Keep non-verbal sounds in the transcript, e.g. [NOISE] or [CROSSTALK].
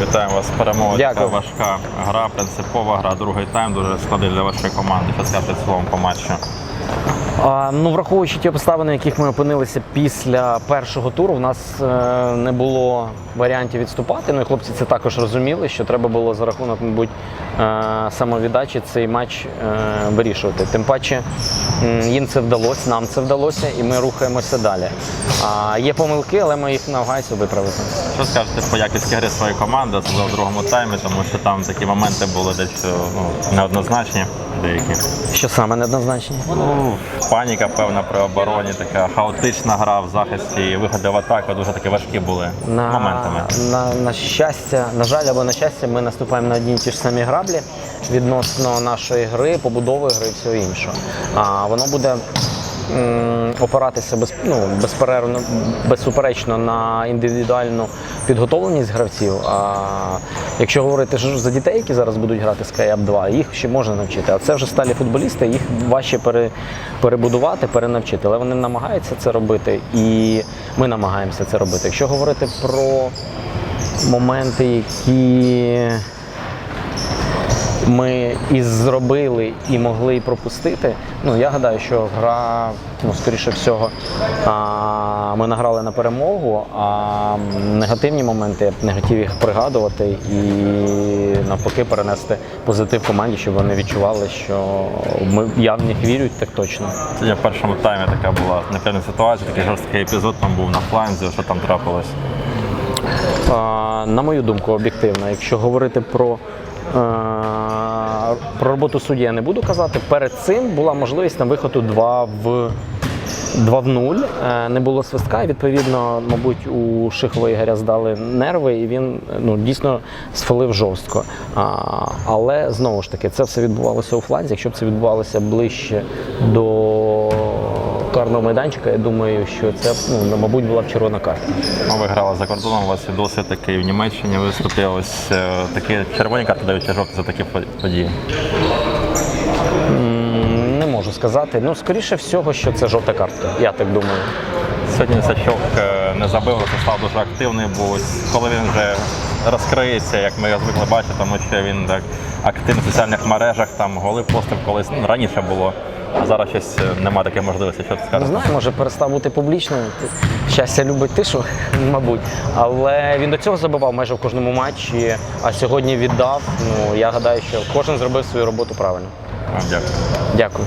Вітаємо вас з перемогою. Дякую. Така важка гра, принципова гра, другий тайм дуже складний для вашої команди. Що сказати цілому по матчу? А, ну, враховуючи ті обставини, в яких ми опинилися після першого туру, у нас е, не було варіантів відступати. Ну і хлопці це також розуміли, що треба було за рахунок, мабуть, е, самовіддачі цей матч е, вирішувати. Тим паче їм це вдалося, нам це вдалося, і ми рухаємося далі. А, є помилки, але ми їх намагаємося виправити. Що скажете по якості гри своєї команди, особливо в другому таймі, тому що там такі моменти були десь ну, неоднозначні деякі. Що саме неоднозначні? Ну, паніка, певна при обороні, така хаотична гра в захисті, і виходи в атаку дуже такі важкі були на, моментами. На, на щастя, на жаль, або на щастя, ми наступаємо на одні й ті ж самі граблі відносно нашої гри, побудови гри і всього іншого. А воно буде опиратися без, ну, безперервно, безсуперечно на індивідуальну підготовленість гравців. А якщо говорити за дітей, які зараз будуть грати з Skyap 2, їх ще можна навчити. А це вже сталі футболісти, їх важче пере, перебудувати, перенавчити. Але вони намагаються це робити, і ми намагаємося це робити. Якщо говорити про моменти, які ми і зробили, і могли пропустити. Ну я гадаю, що гра, ну скоріше всього, а, ми награли на перемогу. А негативні моменти я б не хотів їх пригадувати і навпаки перенести позитив команді, щоб вони відчували, що ми я в них вірю так точно. Сьогодні в першому таймі така була непевна ситуація, такий жорсткий епізод там був на фланзі, що там трапилось. На мою думку, об'єктивно, якщо говорити про, про роботу судді, я не буду казати. Перед цим була можливість на виходу 2 в 2 в 0. Е, Не було свистка. і, Відповідно, мабуть, у Шихова Ігоря здали нерви, і він ну, дійсно сфалив жорстко. Але знову ж таки, це все відбувалося у фланзі. Якщо б це відбувалося ближче до карного майданчика, я думаю, що це ну, мабуть була б червона карта. Ну, ви грали за кордоном, у вас є досвід такий в Німеччині виступив. Ось е, такі червоні карти дають чи жовті за такі події. Не можу сказати. Ну, скоріше всього, що це жовта картка. Я так думаю. Сьогодні Сачок е, не забив, став дуже активний, бо ось коли він вже розкриється, як ми звикли бачити, тому що він так активний в соціальних мережах, там голи постив колись ну, раніше було, а зараз щось е, немає таких можливостей, Що ти Не знаю, може перестав бути публічним. Щастя любить тишу, [LAUGHS] мабуть. Але він до цього забивав майже в кожному матчі, а сьогодні віддав. Ну я гадаю, що кожен зробив свою роботу правильно. Дякую. Дякую.